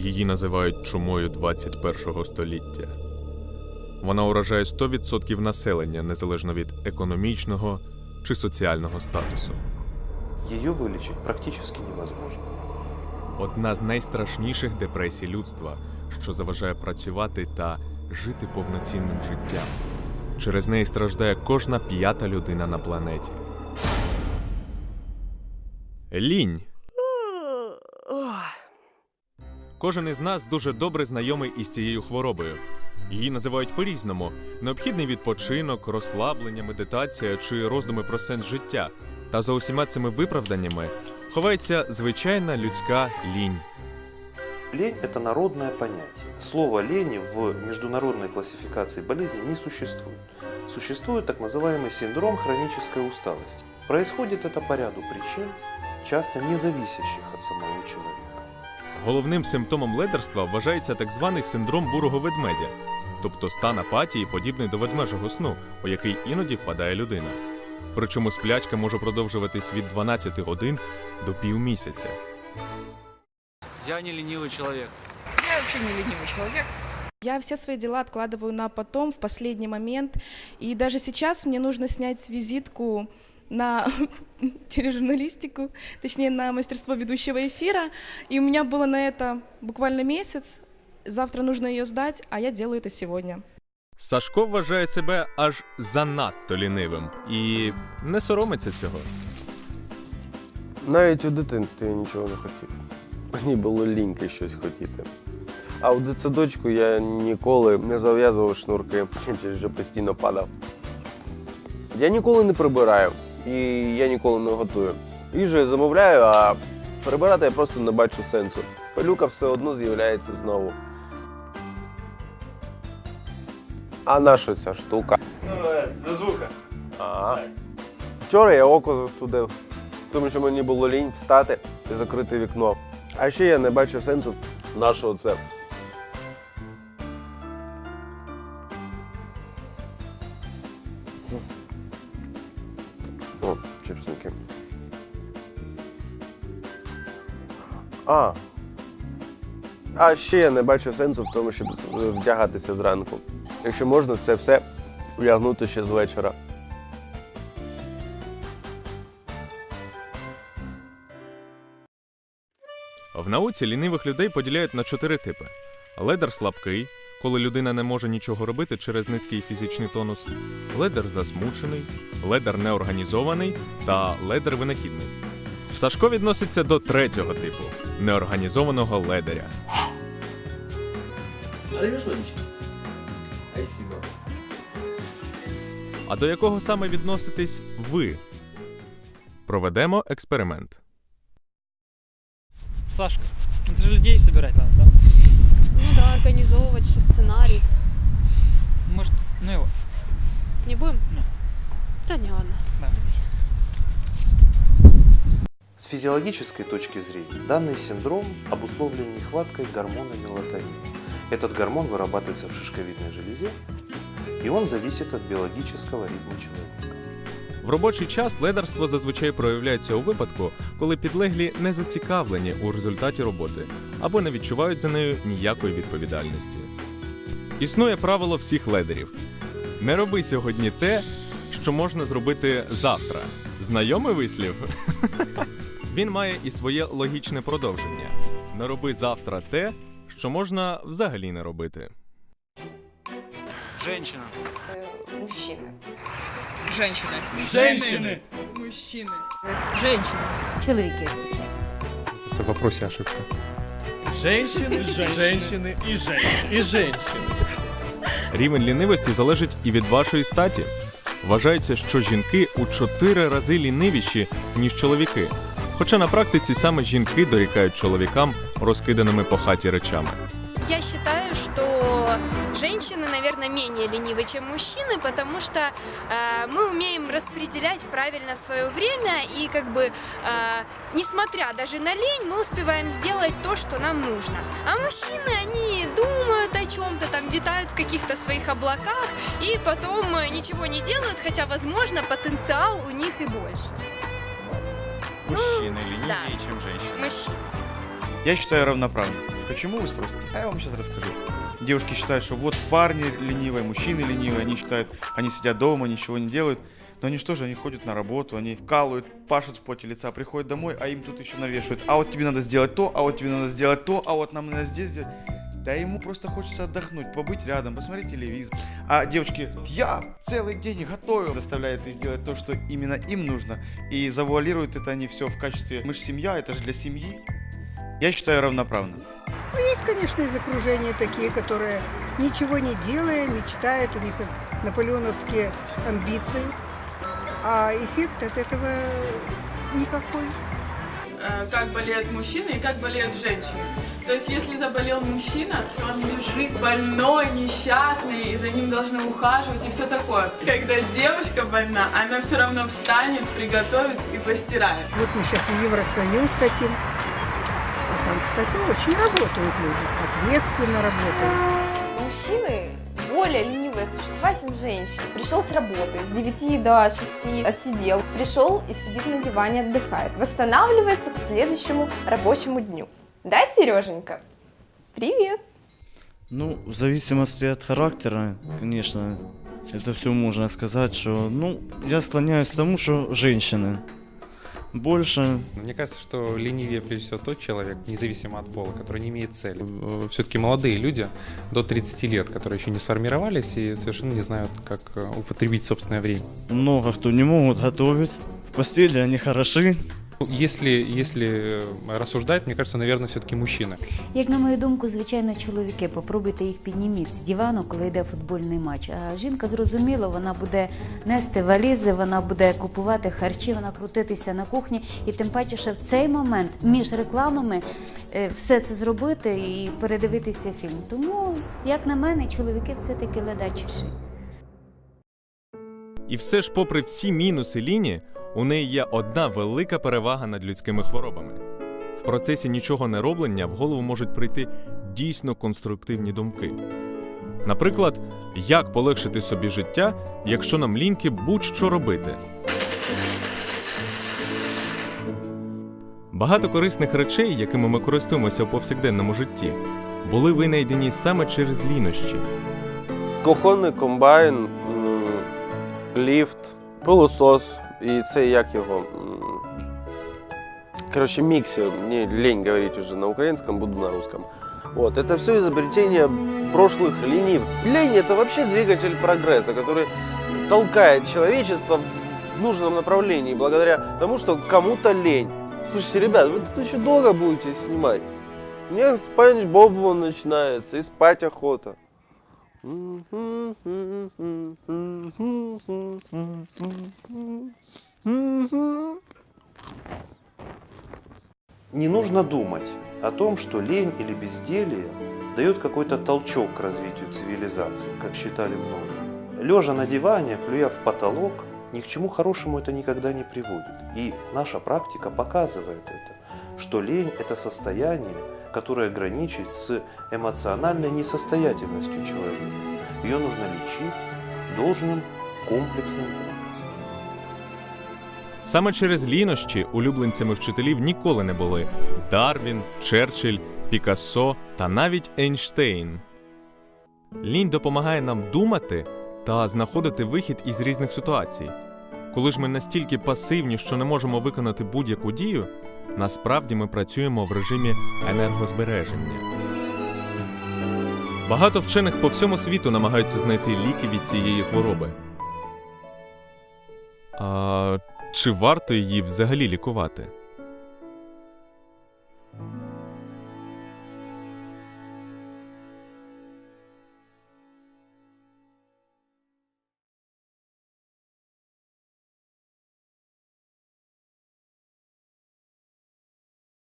Її називають чумою 21 століття. Вона уражає 100% населення незалежно від економічного чи соціального статусу. Ее вылечить практически невозможно. Одна з найстрашніших депресій людства, що заважає працювати та жити повноцінним життям. Через неї страждає кожна п'ята людина на планеті. Лінь. Кожен із нас дуже добре знайомий із цією хворобою. Її називають по-різному: необхідний відпочинок, розслаблення, медитація чи роздуми про сенс життя. Та за усіма цими виправданнями ховається звичайна людська лінь. Лень – это народное понятие. Слово «лени» в международной классификации болезней не существует. Существует так называемый синдром хронической усталости. Происходит это по ряду причин, часто не зависящих от самого человека. Головним симптомом ледерства вважається так званий синдром бурого ведмедя, тобто стан апатії, подібний до ведмежого сну, у який іноді впадає людина. Причому сплячка може продовжуватись від 12 годин до півмісяця. Я не ленивый человек. Я вообще не ленивый человек. Я все свои дела откладываю на потом, в последний момент. И даже сейчас мне нужно снять визитку на тележурналистику, точнее на мастерство ведущего эфира. И у меня было на это буквально месяц. Завтра нужно ее сдать, а я делаю это сегодня. Сашко вважає себе аж занадто лінивим і не соромиться цього. Навіть у дитинстві я нічого не хотів. Мені було ліньки щось хотіти. А у дитсадочку я ніколи не зав'язував шнурки, чи вже постійно падав. Я ніколи не прибираю і я ніколи не готую. Їжу я замовляю, а прибирати я просто не бачу сенсу. Пилюка все одно з'являється знову. А на що ця штука? До звука. Ага. Вчора я око застудив, тому що мені було лінь встати і закрити вікно. А ще я не бачу сенсу нашого це. А. А ще я не бачу сенсу в тому, щоб е, вдягатися зранку. Якщо можна, це все вдягнути ще з вечора. В науці лінивих людей поділяють на чотири типи: ледер слабкий, коли людина не може нічого робити через низький фізичний тонус, ледер засмучений, ледер неорганізований та ледер винахідний. Сашко відноситься до третього типу неорганізованого? Спасибо. А до якого саме відноситесь ви? Проведемо експеримент. Сашка, ну это же людей собирать надо, да? Ну да, организовывать все сценарий. Может, ну его. Не будем? Ну. Да не ладно. Да С физиологической точки зрения данный синдром обусловлен нехваткой гормона мелатонина. Этот гормон вырабатывается в шишковидной железе, и он зависит от биологического ритма человека. В робочий час ледерство зазвичай проявляється у випадку, коли підлеглі не зацікавлені у результаті роботи або не відчувають за нею ніякої відповідальності. Існує правило всіх ледерів: не роби сьогодні те, що можна зробити завтра. Знайомий вислів? Він має і своє логічне продовження: не роби завтра те, що можна взагалі не робити. Женщина. Мужчины. Женщины. Женщины! Мужчины. Женщины. Чоловіки, звичайно. Це в вопросі ошибка. Женщины, женщины и женщины. И женщины. Рівень лінивості залежить і від вашої статі. Вважається, що жінки у чотири рази лінивіші, ніж чоловіки. Хоча на практиці саме жінки дорікають чоловікам розкиданими по хаті речами. Я считаю, что женщины, наверное, менее ленивы, чем мужчины, потому что э, мы умеем распределять правильно свое время и как бы, э, несмотря даже на лень, мы успеваем сделать то, что нам нужно. А мужчины, они думают о чем-то, там витают в каких-то своих облаках и потом э, ничего не делают, хотя, возможно, потенциал у них и больше. Мужчини ліниві, да. ніж жінки. Мужчин. Я считаю равноправно. Почему вы спросите? А я вам сейчас расскажу. Девушки считают, что вот парни ленивые, мужчины ленивые, они считают, они сидят дома, ничего не делают. Но они что же, они ходят на работу, они вкалывают, пашут в поте лица, приходят домой, а им тут еще навешивают. А вот тебе надо сделать то, а вот тебе надо сделать то, а вот нам надо здесь сделать. Да ему просто хочется отдохнуть, побыть рядом, посмотреть телевизор. А девочки, я целый день готовил, заставляет их делать то, что именно им нужно. И завуалируют это они все в качестве «мы же семья, это же для семьи». Я считаю равноправно. Есть, конечно, из окружения такие, которые ничего не делая, мечтают, у них наполеоновские амбиции, а эффект от этого никакой. Э, Как болеют мужчины и как болеют женщины. То есть, если заболел мужчина, то он лежит больной, несчастный, и за ним должны ухаживать и все такое. Когда девушка больна, она все равно встанет, приготовит и постирает. Вот мы сейчас в Евросоюз хотим. А там, кстати, очень работают люди, ответственно работают. Мужчины более ленивые существа, чем женщины. Пришел с работы с 9 до 6, отсидел, пришел и сидит на диване, отдыхает, восстанавливается к следующему рабочему дню. Да, Сереженька? Привет! Ну, в зависимости от характера, конечно, это все можно сказать, что, ну, я склоняюсь к тому, что женщины больше Мне кажется, что ленивее прежде всего тот человек, независимо от пола, который не имеет цели. Все-таки молодые люди до 30 лет, которые еще не сформировались и совершенно не знают, как э, употребить собственное время. много кто не могут готовить. В постели они хороши. Ну, Если, если э, рассуждать, мне кажется, наверное, все-таки мужчины. Як на мою думку, звичайно, чоловіки, попробуйте їх підніміть з дивану, коли йде футбольний матч. А жінка зрозуміло, вона буде нести валізи, вона буде купувати харчі, вона крутитися на кухні. І тим паче, що в цей момент між рекламами е, все це зробити і передивитися фільм. Тому, як на мене, чоловіки все-таки ледачіші. І все ж, попри всі мінуси ліні, у неї є одна велика перевага над людськими хворобами. В процесі нічого не роблення в голову можуть прийти дійсно конструктивні думки. Наприклад, як полегшити собі життя, якщо нам ліньки будь-що робити. Багато корисних речей, якими ми користуємося в повсякденному житті, були винайдені саме через лінощі. Кухонний комбайн, ліфт, пилосос і це як його. Короче, миксер. Мне лень говорить уже на украинском, буду на русском. Вот, это все изобретение прошлых ленивцев. Лень это вообще двигатель прогресса, который толкает человечество в нужном направлении, благодаря тому, что кому-то лень. Слушайте, ребят, вы тут еще долго будете снимать. У меня спанч Боб вон начинается, и спать охота. Не нужно думать о том, что лень или безделье дает какой-то толчок к развитию цивилизации, как считали многие. Лежа на диване, плюя в потолок, ни к чему хорошему это никогда не приводит. И наша практика показывает это, что лень – это состояние, которое граничит с эмоциональной несостоятельностью человека. Ее нужно лечить должным комплексным образом. Саме через лінощі улюбленцями вчителів ніколи не були Дарвін, Черчилль, Пікассо та навіть Ейнштейн. Лінь допомагає нам думати та знаходити вихід із різних ситуацій. Коли ж ми настільки пасивні, що не можемо виконати будь-яку дію, насправді ми працюємо в режимі енергозбереження. Багато вчених по всьому світу намагаються знайти ліки від цієї хвороби. А чи варто її взагалі лікувати?